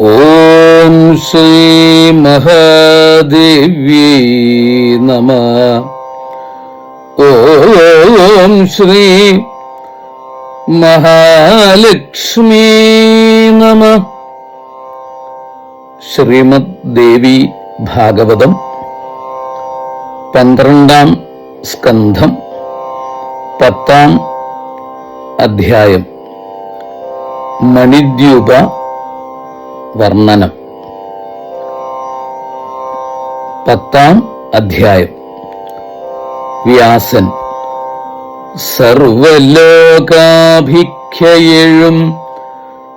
ഓം ശ്രീ മഹാദേവി നമ. ഓം ശ്രീ മഹാലക്ഷ്മി നമ. ശ്രീമദ് ദേവി ഭാഗവതം പന്ത്രണ്ടാം സ്കന്ധം പത്താം അധ്യായം. മണിദ്യൂപ വർണനം. പത്താം അധ്യായം. വ്യാസൻ സർവലോകാഭിഖ്യയും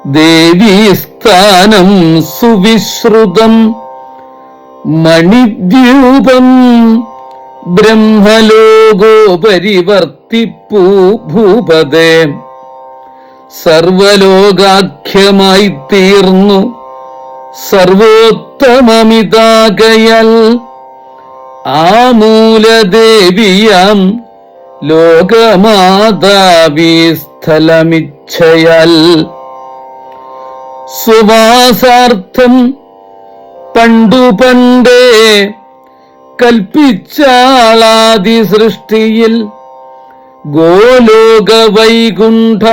ദേവീസ്ഥാനം സുവിശ്രുതം മണിദ്യൂപം ബ്രഹ്മലോകോ പരിവർത്തിപ്പൂ ഭൂപതേ. സർവലോകാഖ്യമായി തീർന്നു സർവോത്തമമിതാകയൽ ആമൂലദേവിയം ലോകമാതാവി സ്ഥലമിച്ഛയൽ സുവാസാർത്ഥം പണ്ടു പണ്ടേ കൽപ്പിച്ചാളാദി സൃഷ്ടിയിൽ ഗോലോക വൈകുണ്ഠ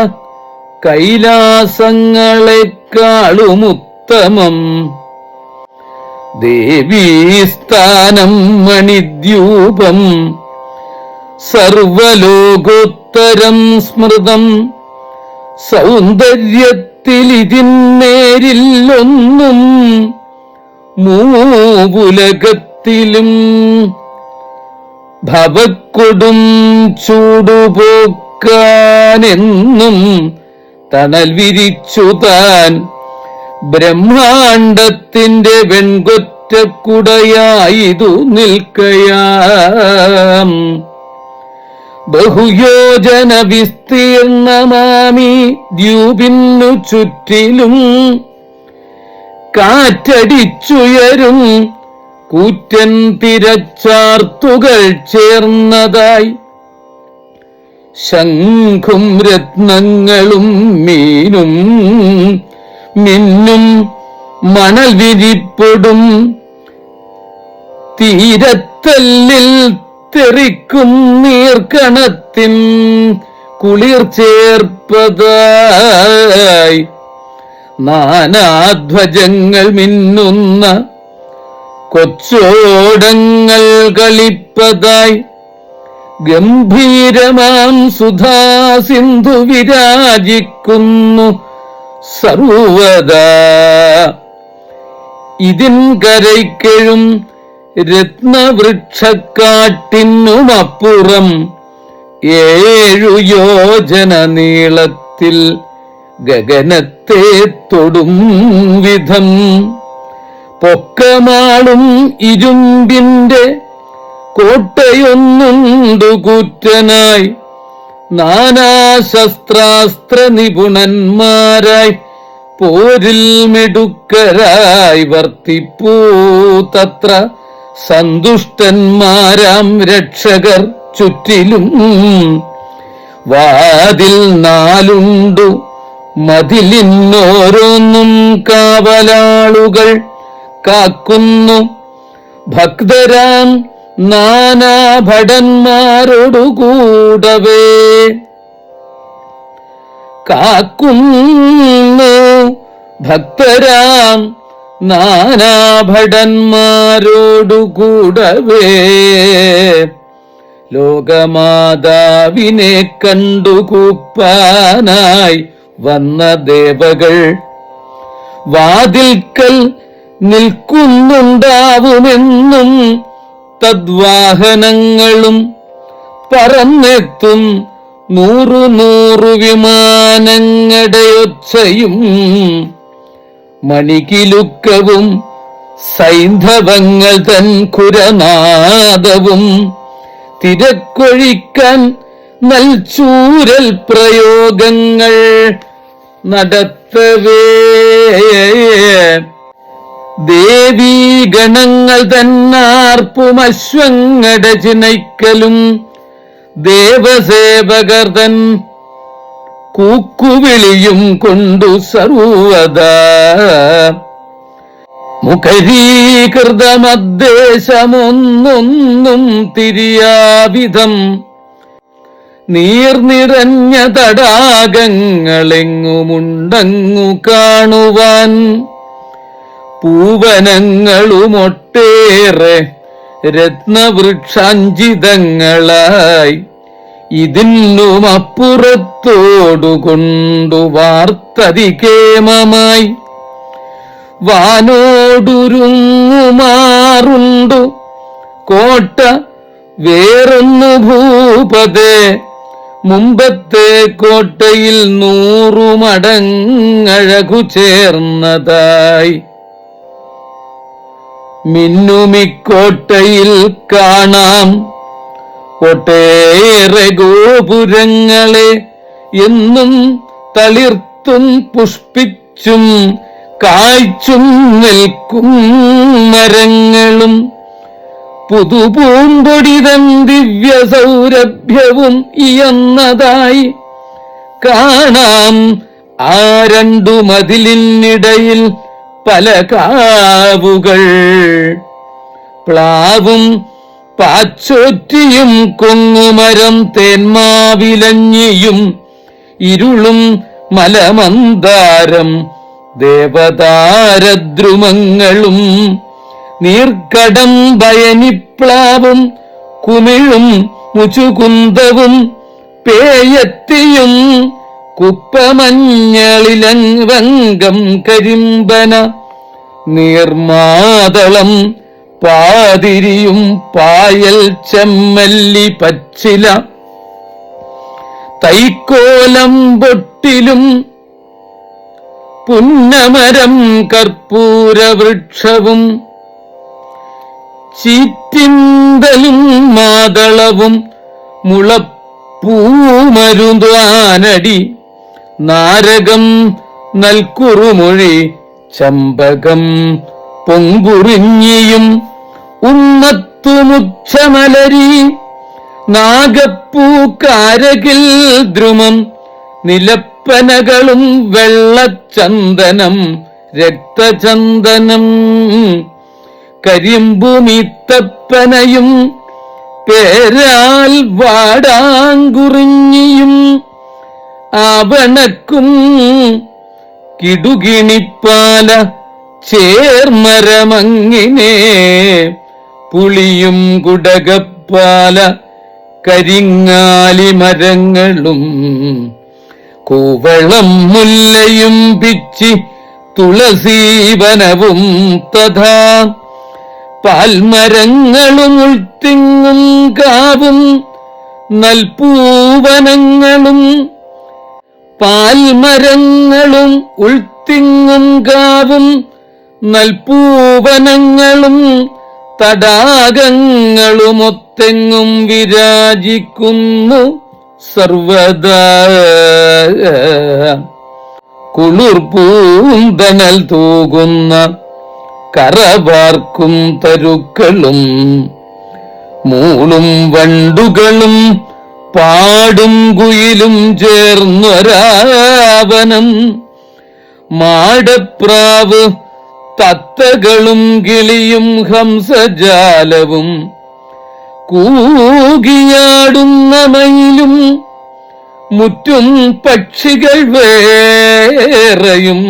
കൈലാസങ്ങളെക്കാളുമുത്തമം ദേവീസ്ഥാനം മണിദ്യൂപം. സർവലോകോത്തരം സ്മൃതം. സൗന്ദര്യത്തിലിതിന്നേരില്ലൊന്നും മൂവുലകത്തിലും. ഭവക്കൊടും ചൂടുപോക്കാനെന്നും തണൽ വിരിച്ചു താൻ ബ്രഹ്മാണ്ടത്തിന്റെ വെൺകൊറ്റക്കുടയായിതു നിൽക്കയാം. ബഹുയോജന വിസ്തീർണമാമി ദ്യൂപിന്നു ചുറ്റിലും കാറ്റടിച്ചുയരും. കൂറ്റൻ തിരച്ചാർത്തുകൾ ചേർന്നതായി ശംഖും രത്നങ്ങളും മീനും മിന്നും മണൽ വിരിപ്പൊടും. തീരത്തല്ലിൽ തെറിക്കും നീർക്കണത്തിൻ കുളിർ ചേർപ്പതായി. നാനാധ്വജങ്ങൾ മിന്നുന്ന കൊച്ചോടങ്ങൾ കളിപ്പതായി. ഗംഭീരമാം സുധാ സിന്ധു വിരാജിക്കുന്നു സർവദാ ഇതിൻ കരയ്ക്കെഴും രത്നവൃക്ഷക്കാട്ടിനുമപ്പുറം ഏഴു യോജന നീളത്തിൽ ഗഗനത്തെ തൊടും വിധം. പൊക്കമാളും ഇരുമ്പിന്റെ കോട്ടയൊന്നുണ്ടു കൂറ്റനായി. നാനാശസ്ത്രാസ്ത്ര നിപുണന്മാരായി പോരിൽ മിടുക്കരായി വർത്തിപ്പൂ തത്ര സന്തുഷ്ടന്മാരാം രക്ഷകർ ചുറ്റിലും. വാതിൽ നാലുണ്ടു മതിലിന്നോരോന്നും കാവലാളുകൾ കാക്കുന്നു. ഭക്തരാം നാനാഭടന്മാരോടുകൂടവേ കാക്കുന്നു ഭക്തരാം നാനാഭടന്മാരോടുകൂടവേ ലോകമാതാവിനെ കണ്ടുകൂപ്പാനായി വന്ന ദേവകൾ വാതിൽക്കൽ നിൽക്കുന്നുണ്ടാവുമെന്നും തദ്വാഹനങ്ങളും പറന്നെത്തും നൂറു നൂറു വിമാനങ്ങളുടെ മണികിലുക്കവും സൈന്ധവങ്ങൾ തൻ കുരനാദവും തിരക്കൊഴിക്കാൻ നൽചൂരൽ പ്രയോഗങ്ങൾ നടത്തവേ. ദേവീ ഗണങ്ങൾ തന്നാർപ്പുമശ്വങ്ങട ചിനയ്ക്കലും. ദേവസേവകർ തൻ കൂക്കുവിളിയും കൊണ്ടു സർവത മുഖരീകൃതമദ്ദേശമൊന്നൊന്നും തിരിയാവിധം. നീർനിറഞ്ഞ തടാകങ്ങളെങ്ങുമുണ്ടങ്ങു കാണുവാൻ. പൂവനങ്ങളുമൊട്ടേറെ രത്നവൃക്ഷാഞ്ചിതങ്ങളായി ഇതിന്നും അപ്പുറത്തോടു കൊണ്ടു വാർത്തതികേമമായി. വാനോടുരുങ്ങുമാറുണ്ടു കോട്ട വേറൊന്നു ഭൂപതേ. മുമ്പത്തെ കോട്ടയിൽ നൂറു മടങ്ങഴകു ചേർന്നതായി മിന്നുമിക്കോട്ടയിൽ കാണാം. ഒട്ടേറെ ഗോപുരങ്ങളെ എന്നും തളിർത്തും പുഷ്പിച്ചും കായ്ച്ചും നിൽക്കും മരങ്ങളും. പുതുപൂമ്പൊടിതൻ ദിവ്യ സൗരഭ്യവും ഇയന്നതായി കാണാം. ആ രണ്ടു മതിലിനിടയിൽ പല കാവുകൾ പ്ലാവും പാച്ചോറ്റിയും കൊങ്ങുമരം തേന്മാവിലഞ്ഞിയും ഇരുളും മലമന്താരം ദേവതാരദ്രുമങ്ങളും നീർക്കടം ഭയനിപ്ലാവും കുമിഴും മുചുകുന്തവും പേയത്തിയും കുപ്പമഞ്ഞളിലങ്കം കരിമ്പന നീർമാതളം പാതിരിയും പായൽ ചെമ്മല്ലി പച്ചില. തൈക്കോലം പൊട്ടിലും പുന്നമരം കർപ്പൂരവൃക്ഷവും ചീറ്റിന്തലും മാതളവും മുളപ്പൂമരുന്താനടി നാരകം നൽകുറുമൊഴി ചമ്പകം പൊങ്കുറിഞ്ഞിയും നാഗപ്പൂ കാരകിൽ ദ്രുമം നിലപ്പനകളും വെള്ളച്ചന്ദനം രക്തചന്ദനം കരിമ്പുമിത്തപ്പനയും പേരാൽ വാടാങ്കുറിഞ്ഞിയും ആവണക്കും കിടുകിണിപ്പാല ചേർമരമങ്ങിനെ പുളിയും കുടകപ്പാല കരിങ്ങാലി മരങ്ങളും കൂവളം മുല്ലയും പിച്ചി തുളസീവനവും തഥാ പാൽമരങ്ങളും ഉൾത്തിങ്ങും കാവും നൽപൂവനങ്ങളും പാൽമരങ്ങളും ഉൾത്തിങ്ങും കാവും നൽപൂവനങ്ങളും തടാകങ്ങളുമൊത്തെങ്ങും വിരാജിക്കുന്നു സർവദാ. കുളിർപ്പൂന്തനൽ തൂകുന്ന കറവാർക്കും തരുക്കളും മൂളും വണ്ടുകളും പാടും കുയിലും ചേർന്നൊരാവനം. മാടപ്രാവ് തത്തകളും കിളിയും ഹംസജാലവും കൂകിയാടുന്ന മയിലും മുറ്റും പക്ഷികൾ വേറെയും.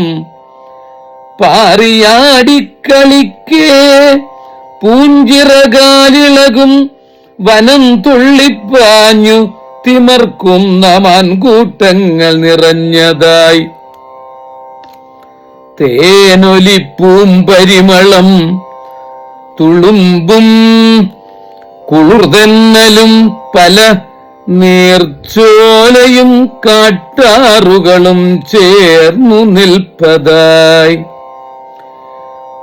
പാറിയാടിക്കളിക്കേ പൂഞ്ചിറകാലിളകും വനം തുള്ളിപ്പാഞ്ഞു തിമർക്കുന്ന മാൻകൂട്ടങ്ങൾ നിറഞ്ഞതായി. തേനൊലിപ്പൂം പരിമളം തുളുമ്പും കുളിർതെന്നലും പല നീർച്ചോലയും കാട്ടാറുകളും ചേർന്നു നിൽപ്പതായി.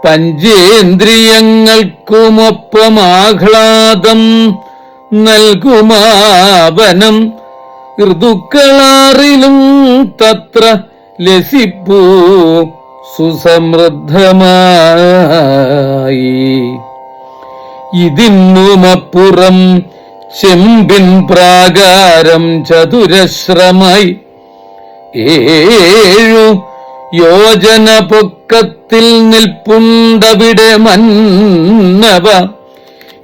പഞ്ചേന്ദ്രിയങ്ങൾക്കുമൊപ്പം ആഹ്ലാദം നൽകുമാവനം. ഋതുക്കളാറിലും തത്ര ലസിപ്പൂ സുസമൃദ്ധമായി. ഇതിന്നുമപ്പുറം ചെമ്പിൻ പ്രാകാരം ചതുരശ്രമായി ഏഴു യോജന പൊക്കത്തിൽ നിൽപ്പുണ്ടവിടെ മന്നവ.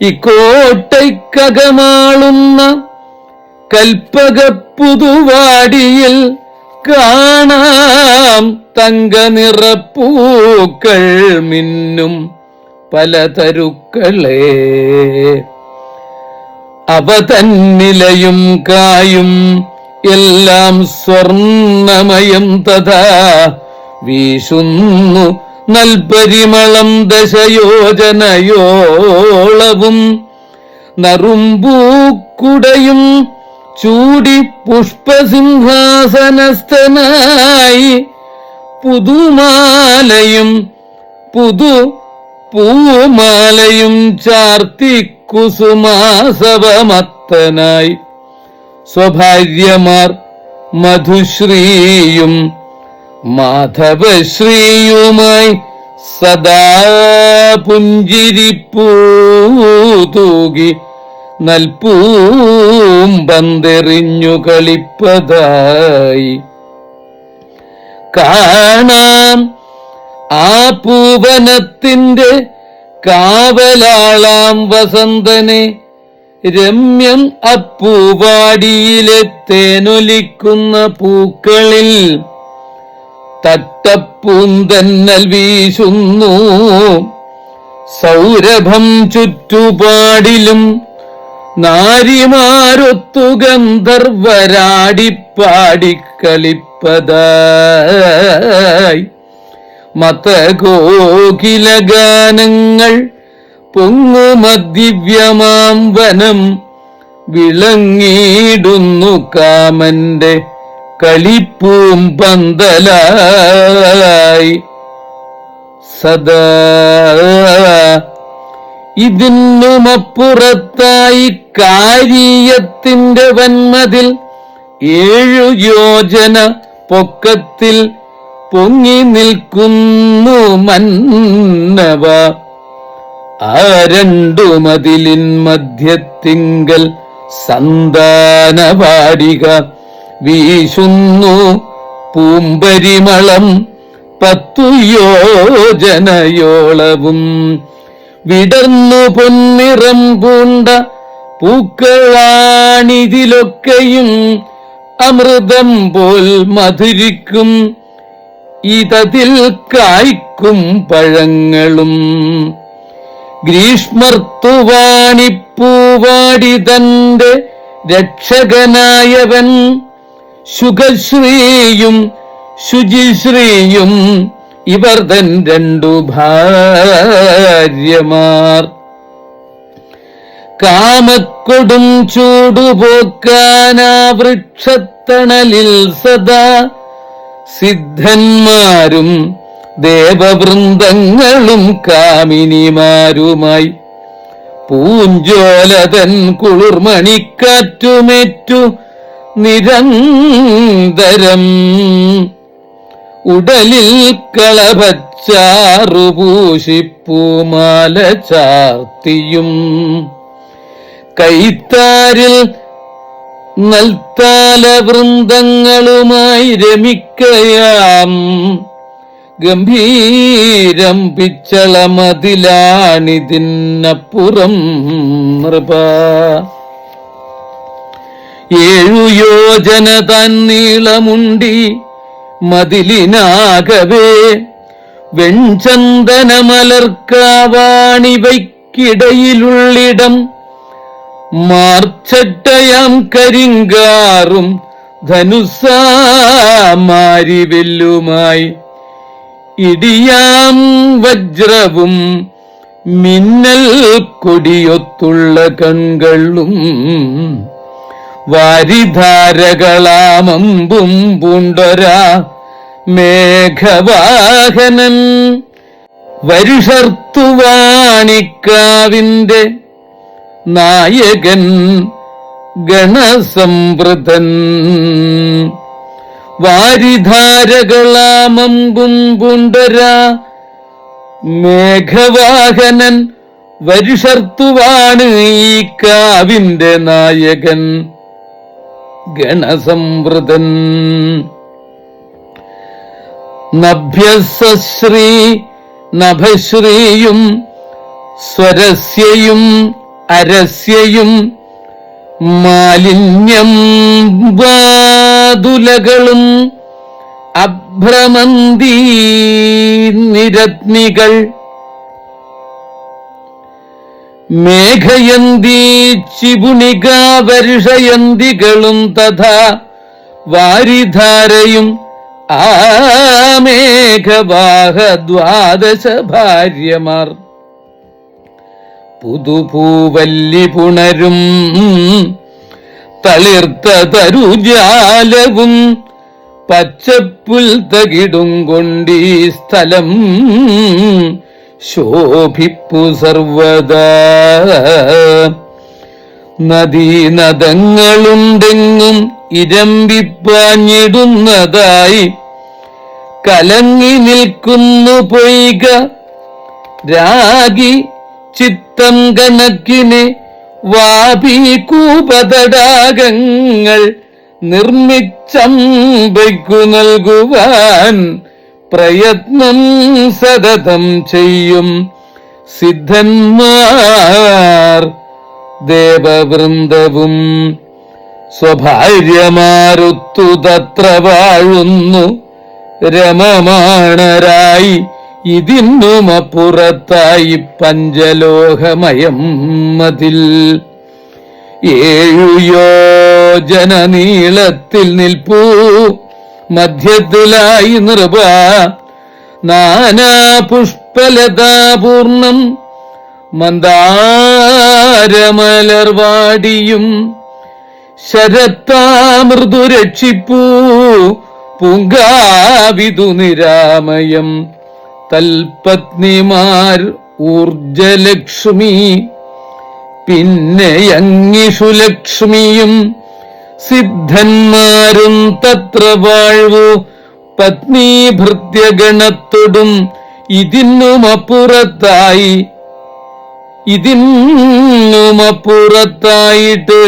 ഇക്കോട്ടയ്ക്കകമാളുന്ന കൽപ്പകപ്പുതുവാടിയിൽ കാണാം തങ്ക നിറപ്പൂക്കൾ മിന്നും പലതരുക്കളെ അവ തന്നിലയും കായും എല്ലാം സ്വർണമയം തഥാ. വീശുന്നു നൽപരിമളം ദശയോജനയോളവും നറുമ്പൂക്കുടയും ചൂടി പുഷ്പസിംഹാസനസ്ഥനായി പുതുമാലയും പുതു പൂമാലയും ചാർത്തി കുസുമാസവമത്തനായി. സ്വഭാര്യമാർ മധുശ്രീയും മാധവശ്രീയുമായി സദാ പുഞ്ചിരിപ്പൂ തൂകി നൽപൂമ്പന്തെറിഞ്ഞു കളിപ്പതായി. കാണാം ആ പൂവനത്തിന്റെ കാവലാളാം വസന്തനെ. രമ്യം അപ്പൂവാടിയിലെ തേനൊലിക്കുന്ന പൂക്കളിൽ തട്ടപ്പൂന്തന്നൽ വീശുന്നു. സൗരഭം ചുറ്റുപാടിലും നാരിമാരൊത്തു ഗന്ധർവരാടിപ്പാടിക്കളിപ്പതായി. മതകോകില ഗാനങ്ങൾ പൊങ്ങുമദിവ്യമാം വനം വിളങ്ങിയിടുന്നു കാമന്റെ കളിപ്പൂം പന്തലായി. സദാ ഇതിനുമപ്പുറത്തായി കാര്യത്തിന്റെ വന്മതിൽ ഏഴു യോജന പൊക്കത്തിൽ പൊങ്ങി നിൽക്കുന്നു മന്നവ. ആ രണ്ടു മതിലിൻ മധ്യത്തിങ്കൽ സന്താനവാടിക. വീശുന്നു പൂമ്പരിമളം പത്തു യോജനയോളവും വിടർന്നു പൊന്നിറം പൂണ്ട പൂക്കളാണിതിലൊക്കെയും അമൃതം പോൽ മധുരിക്കും. ഇതതിൽ കായ്ക്കും പഴങ്ങളും. ഗ്രീഷ്മർത്തുവാണിപ്പൂവാടി തന്റെ രക്ഷകനായവൻ ശുഖശ്രീയും ശുചിശ്രീയും ഇവർ തൻ രണ്ടു ഭാര്യമാർ. കാമക്കൊടും ചൂടുപോക്കാനാ വൃക്ഷത്തണലിൽ സദാ സിദ്ധന്മാരും ദേവവൃന്ദങ്ങളും കാമിനിമാരുമായി. പൂഞ്ചോലതൻ കുളിർമണിക്കാറ്റുമേറ്റു നിരന്തരം ഉടലിൽ കളഭച്ചാറു പൂശിപ്പൂമാല ചാർത്തിയും. കൈത്താരിൽ നൽത്താല വൃന്ദങ്ങളുമായി രമിക്കയാം. ഗംഭീരം പിച്ചളമതിലാണിതിനപ്പുറം നൃപ. ഏഴു യോജന തന്നീളമുണ്ടി മതിലിനാകവേ. വെൺചന്ദനമലർക്കാവാണിവയ്ക്കിടയിലുള്ളിടം. മാർച്ചട്ടയാം കരിങ്കാറും ധനുസാമാരി വെല്ലുമായി ഇടിയാം വജ്രവും മിന്നൽ കൊടിയൊത്തുള്ള കൺകളും വാരിധാരകളാമമ്പും പൂണ്ടൊരാ മേഘവാഹനൻ വരുഷർത്തുവാണിക്കാവിന്റെ നായകൻ ഗണസംവൃതൻ. വാരിധാരകളാമമ്പും പൂണ്ടൊരാ മേഘവാഹനൻ. വരുഷർത്തുവാണ് ഈ കാവിന്റെ നായകൻ. ഗണസംവൃതൻ. നഭ്യസശ്രീ നഭശ്രീയും സ്വരസ്യയും അരസ്യയും മാലിന്യം വാതുലകളും അഭ്രമന്തി നിരത്നികൾ മേഘയന്തി ചിപുണിക വർഷയന്തികളും തഥാ വാരിധാരയും ആ മേഘവാഹ ദ്വാദശ ഭാര്യമാർ പുതുപൂവല്ലി പുണരും തളിർത്ത തരുജാലവും പച്ചപ്പുൽ തകിടും കൊണ്ടീ സ്ഥലം ശോഭിപ്പു സർവദാ. നദീനദങ്ങളുണ്ടെങ്ങും ഇരമ്പിപ്പാഞ്ഞിടുന്നതായി കലങ്ങി നിൽക്കുന്നു പൊയ്ക. രാഗി ചിത്തം കണക്കിന് വാപി കൂപതടാകങ്ങൾ നിർമ്മിച്ചമ്പയ്ക്കു നൽകുവാൻ പ്രയത്നം സതതം ചെയ്യും. സിദ്ധന്മാർ ദേവവൃന്ദവും സ്വഭാര്യമാരുത്തു തത്ര വാഴുന്നു. രമമാണരായി ഇതിന്നുമപ്പുറത്തായി പഞ്ചലോഹമയം മതിൽ. ഏഴു യോജന നീളത്തിൽ നിൽപ്പൂ. മധ്യത്തിലായി നൃപ നാനാ പുഷ്പലതാപൂർണം മന്ദാരമലർവാടിയും ശരത്താമൃദു രക്ഷിപ്പൂ നിരാമയം. തൽപത്നിമാർ ഊർജലക്ഷ്മി പിന്നെ അങ്ങിഷു ലക്ഷ്മിയും സിദ്ധന്മാരും തത്ര വാഴ്വു. പത്നി ഭൃത്യഗണത്തോടും ഇതിന്നുമപ്പുറത്തായി. ഇതിന്നുമപ്പുറത്തായിട്ട്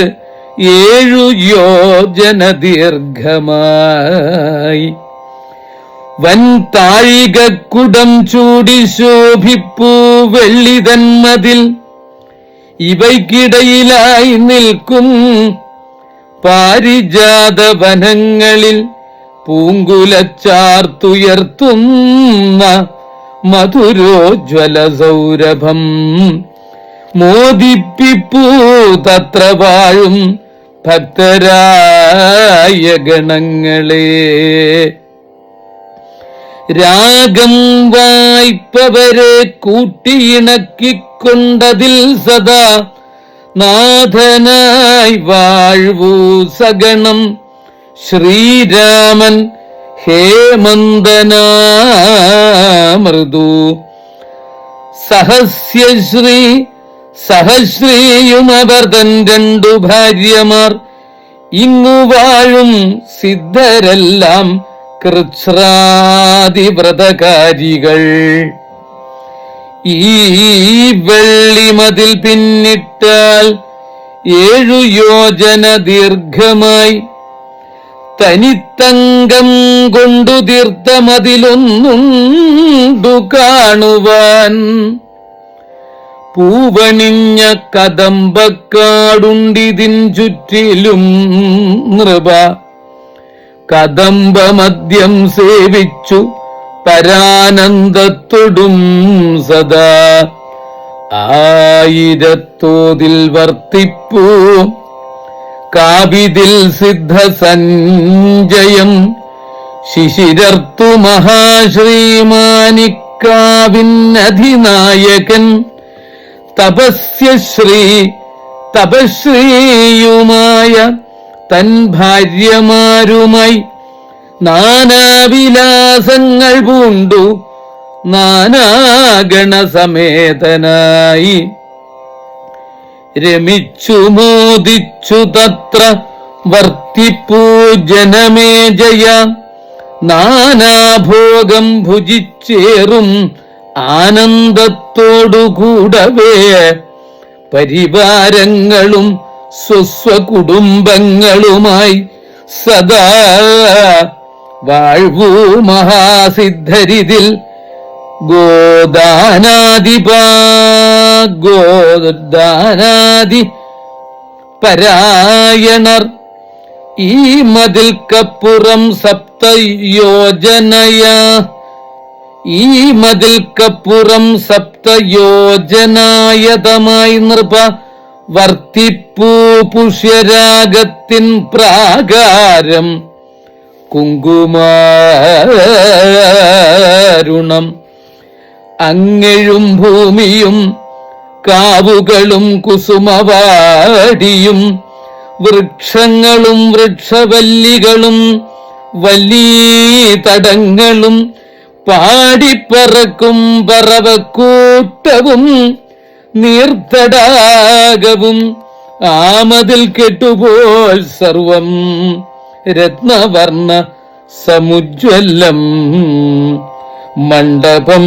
ഏഴു യോജന ദീർഘമായി വൻ താഴികക്കുടം ചൂടി ശോഭിപ്പൂ വെള്ളിതന്മതിൽ. ഇവയ്ക്കിടയിലായി നിൽക്കും പാരിജാത വനങ്ങളിൽ പൂങ്കുലച്ചാർത്തുയർത്തുന്ന മധുരോജ്വല സൗരഭം മോദിപ്പിപ്പൂ തത്ര വാഴും ഭക്തരായ ഗണങ്ങളെ രാഗം വായ്പവരെ കൂട്ടിയിണക്കിക്കൊണ്ടതിൽ സദാ നാഥനായി വാഴ്വൂ സഗണം. ശ്രീരാമൻ ഹേമന്ദനാമൃദു സഹസ്യശ്രീ സഹശ്രീയുമവർദൻ രണ്ടു ഭാര്യമാർ. ഇങ്ങു വാഴും സിദ്ധരെല്ലാം കൃച്ഛ്രാതിവ്രതകാരികൾ ഈ വെള്ളിമതിൽ പിന്നിട്ടാൽ ഏഴു യോജന ദീർഘമായി. തനിത്തങ്കം കൊണ്ടു തീർത്ഥമതിലൊന്നുണ്ടു കാണുവാൻ. പൂവണിഞ്ഞ കദംബക്കാടുണ്ടിതിൻ ചുറ്റിലും നൃപ. കദംബമദ്യം സേവിച്ചു പരാനന്ദത്തൊടും സദാ. ആയിരത്തോതിൽ വർത്തിപ്പൂ. കാവിതിൽ സിദ്ധസഞ്ജയം ശിശിരർത്തു മഹാശ്രീമാനിക്കാവിന്നധിനായകൻ. തപസ്യശ്രീ തപശ്രീയുമായ തൻ ഭാര്യമാരുമായി നാനാവിലാസങ്ങൾ പൂണ്ടു നാനാഗണസമേതനായി. രമിച്ചു മോദിച്ചു തത്ര വർത്തിപ്പൂ ജനമേ ജയ. നാനാഭോഗം ഭുജിച്ചേറും ആനന്ദത്തോടുകൂടവേ. പരിവാരങ്ങളും സ്വസ്വകുടുംബങ്ങളുമായി സദാ വാഴ്വൂ മഹാസിദ്ധരിതിൽ ഗോദാനാദിപ ഗോദാനാദി പരായണർ. ഈ മതിൽ മതിൽക്കപ്പുറം സപ്തയോജനയ. ഈ മതിൽ മതിൽക്കപ്പുറം സപ്തയോജനായതമായി നൃപ വർത്തിപ്പൂ പുഷ്യരാഗത്തിൻ പ്രാകാരം. കുങ്കുമാരുണം. അങ്ങഴും ഭൂമിയും കാവുകളും കുസുമവാടിയും വൃക്ഷങ്ങളും വൃക്ഷവല്ലികളും വലിയ തടങ്ങളും പാടിപ്പറക്കും പറവക്കൂട്ടവും നീർത്തടാകവും ആമതിൽ കെട്ടുപോൽ സർവം രത്നവർണ സമുജ്വല്ലം മണ്ഡപം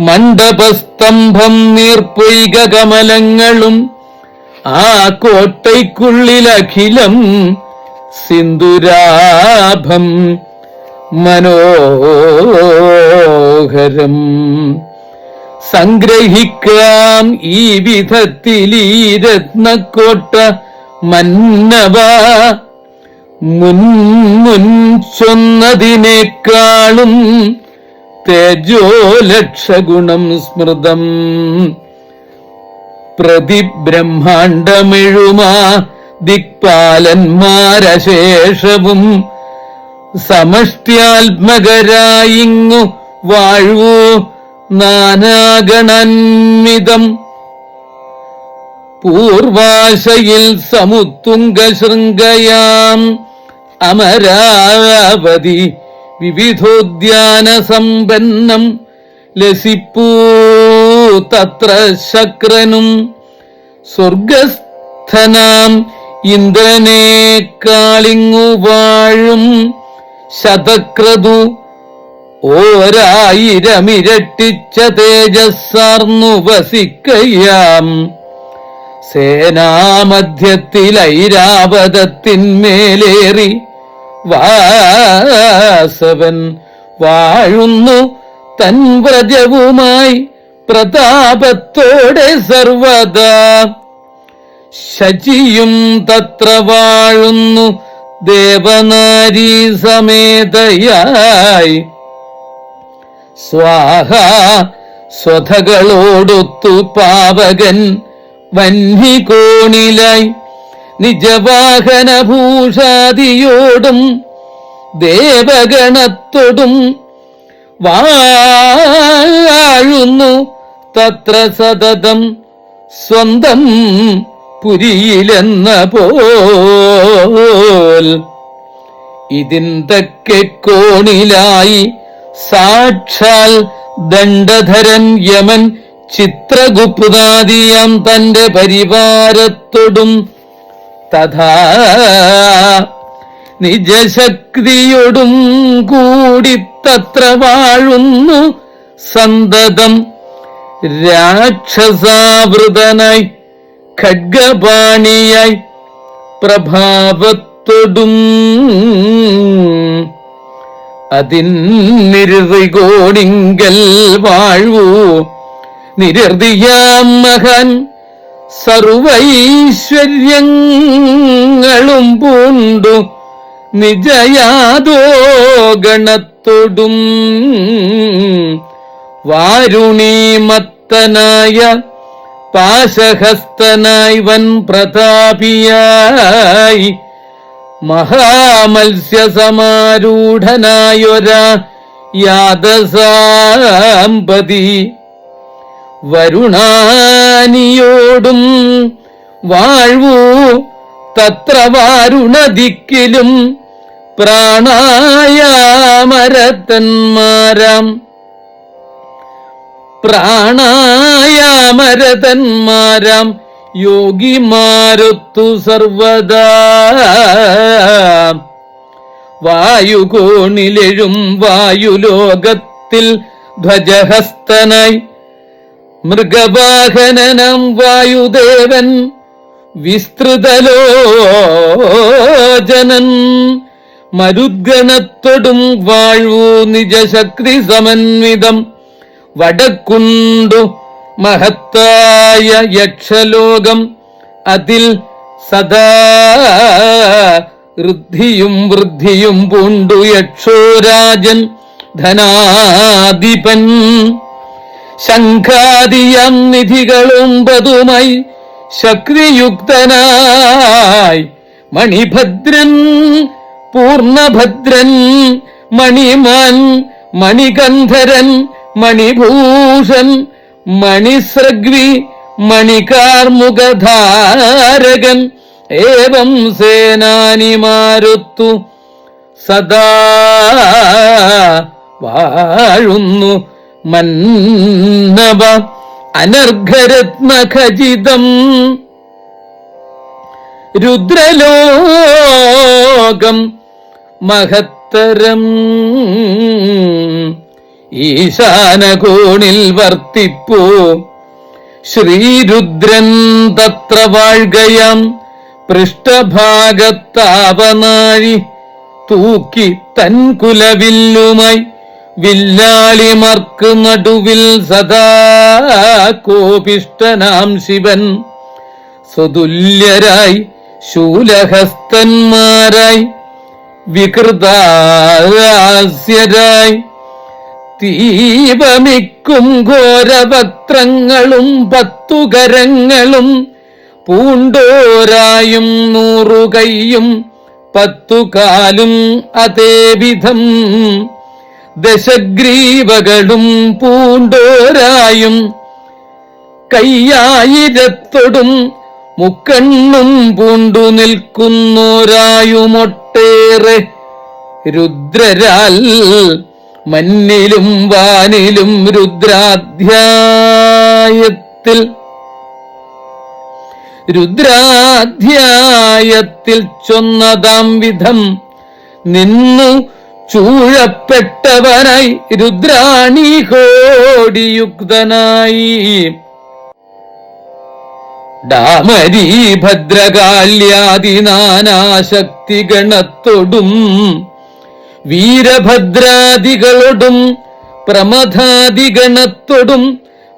മണ്ഡപസ്തംഭം നീർപ്പൊയ്ക കമലങ്ങളും ആ കോട്ടയ്ക്കുള്ളിലഖിലം സിന്ദുരാഭം മനോഹരം. സംഗ്രഹിക്കാം ഈ വിധത്തിൽ ഈ രത്നക്കോട്ട മന്നവ മുൻ മുൻ ചൊന്നതിനേക്കാളും തേജോലക്ഷഗുണം സ്മൃതം. പ്രതിബ്രഹ്മാണ്ടമിഴുമാ ദിക്പാലന്മാരശേഷവും സമഷ്ട്യാത്മകരായിങ്ങു വാഴുവോ നാനാഗണന്മിതം പൂർവാശയിൽ സമുത്തുംഗ ശൃംഗയാം അമരാവതി വിവിധോദ്യാന സമ്പന്നം ലസിപ്പൂ തത്ര ശക്രനും സ്വർഗസ്ഥനാം ഇന്ദ്രനെ വാഴും ശതക്രതു ഓരായിരമിരട്ടിച്ച തേജസ്സാർന്നു വസിക്കയാം. സേനാമധ്യത്തിൽ ഐരാവതത്തിന്മേലേറി വാസവൻ വാഴുന്നു തൻ വ്രജവുമായി പ്രതാപത്തോടെ സർവദാ. ശചിയും തത്ര വാഴുന്നു ദേവനാരീ സമേതയായി സ്വാഹ സ്വധകളോടൊത്തു പാവകൻ വന്ഹികോണിലായി നിജവാഹനഭൂഷാദിയോടും ദേവഗണത്തോടും വാഴുന്നു തത്ര സതതം സ്വന്തം പുരിയിലെന്ന പോൽ. ഇതിന്തൊക്കെ കോണിലായി സാക്ഷാൽ ദണ്ഡധരൻ യമൻ ചിത്രഗുപ്താദിയാം തന്റെ പരിവാരത്തോടും. തഥാ നിജശക്തിയോടും കൂടി തത്ര വാഴുന്നു സന്തതം. രാക്ഷസാവൃതനായി ഖഡ്ഗപാണിയായി പ്രഭാവത്തൊടും. അതിൻ നിരുകോണിങ്കൽ വാഴ്വൂ? നിരൃതിയാം മഹാൻ. സർവൈശ്വര്യങ്ങളും പൂണ്ടു. നിജയാതോ ഗണത്തൊടും. വാരുണീമത്തനായ പാശഹസ്തനായി വൻ പ്രതാപിയായി. മഹാമത്സ്യസമാരൂഢനായൊരാ യാദസാമ്പതി വരുണാനിയോടും വാഴ്വൂ തത്ര വാരുണദിക്കിലും പ്രാണായാമരതന്മാരാം പ്രാണായാമരതന്മാരാം യോഗിമാരൊത്തു സർവദാ. വായുകോണിലെഴും വായുലോകത്തിൽ ധ്വജഹസ്തനായി മൃഗവാഹനനം വായുദേവൻ വിസ്തൃതലോചനൻ മരുദ്ഗണത്തൊടും വാഴു നിജശക്തി സമന്വിതം വടക്കുണ്ടു മഹത്തായ യക്ഷലോകം അതിൽ സദാ വൃദ്ധിയും വൃദ്ധിയും പൂണ്ടു യക്ഷോരാജൻ ധനാധിപൻ. ശംഖാദിയം നിധികളൊമ്പതുമായി ശക്തിയുക്തനായി മണിഭദ്രൻ പൂർണഭദ്രൻ മണിമാൻ മണികന്ധരൻ മണിഭൂഷൺ മണിസൃഗ്വി മണികാർമുഖധാരകൻ ഏവം സേനാനിമാരുത്തു സദാ വാഴുന്നു. മന്നവ അനർഘരത്ന ഖചിതം രുദ്രലോകം മഹത്തരം. ഈശാനകോണിൽ വർത്തിപ്പോ. ശ്രീരുദ്രൻ തത്ര വാഴ്കയാം. പൃഷ്ഠഭാഗത്താവനാഴി തൂക്കി തൻ കുലവില്ലുമായി വില്ലാളിമാർക്ക് നടുവിൽ സദാ കോപിഷ്ടനാം ശിവൻ. സ്വതുല്യരായി ശൂലഹസ്തന്മാരായി വികൃതാസ്യരായി തീപമിക്കും ഘോരപത്രങ്ങളും പത്തുകരങ്ങളും പൂണ്ടോരായും നൂറുകൈയും പത്തുകാലും അതേവിധം ദശഗ്രീവകളും പൂണ്ടോരായും കയ്യായിരത്തൊടും മുക്കണ്ണും പൂണ്ടു നിൽക്കുന്നോരായുമൊട്ടേറെ. രുദ്രരാൽ മന്നിലും വാനിലും രുദ്രാധ്യായത്തിൽ രുദ്രാധ്യായത്തിൽ ചൊന്നതാം വിധം നിന്നു ചൂഴപ്പെട്ടവനായി രുദ്രാണി കോടിയുക്തനായി. ഡാമരീ ഭദ്രകാല്യാദി നാനാശക്തി ഗണത്തൊടും വീരഭദ്രാദികളോടും പ്രമഥാദിഗണത്തൊടും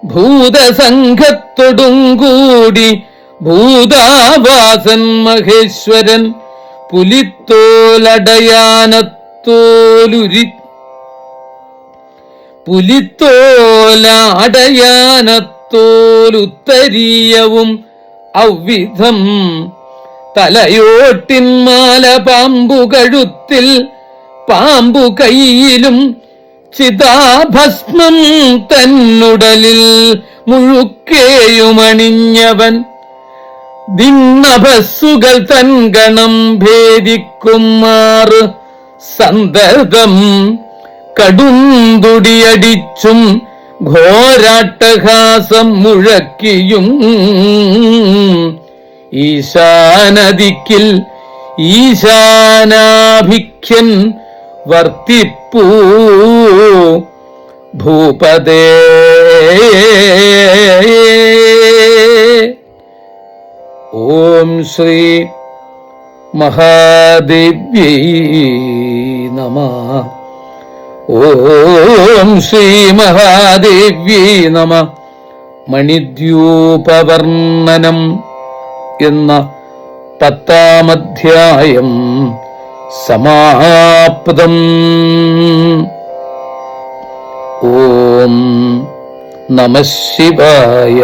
ഭൂതസംഘത്തൊടും കൂടി ഭൂതാവാസൻ മഹേശ്വരൻ പുലിത്തോലടയാനത്തോലുരി പുലിത്തോലാടയാനത്തോലുത്തരീയവും ഔവിധം തലയോട്ടിന്മാല പാമ്പു കഴുത്തിൽ പാമ്പു കൈയിലും ചിതാഭസ്മം തന്നുടലിൽ മുഴുക്കേയുമണിഞ്ഞവൻ ദിന്നഭസ്സുകൾ തൻ ഗണം ഭേദിക്കുമാറ് സന്തതം കടുന്തുടിയടിച്ചും ഘോരാട്ടഹാസം മുഴക്കിയും ഈശാനദിക്കിൽ ഈശാനാഭിഖ്യൻ വർത്തിപ്പൂ ഭൂപദേ. ഓം ശ്രീ മഹാദേവ്യൈ നമ. ഓം ശ്രീ മഹാദേവ്യൈ നമ. മണിദ്യൂപവർണനം എന്ന പത്താമധ്യായം സമാപ്തം. ഓം നമ ശിവായ.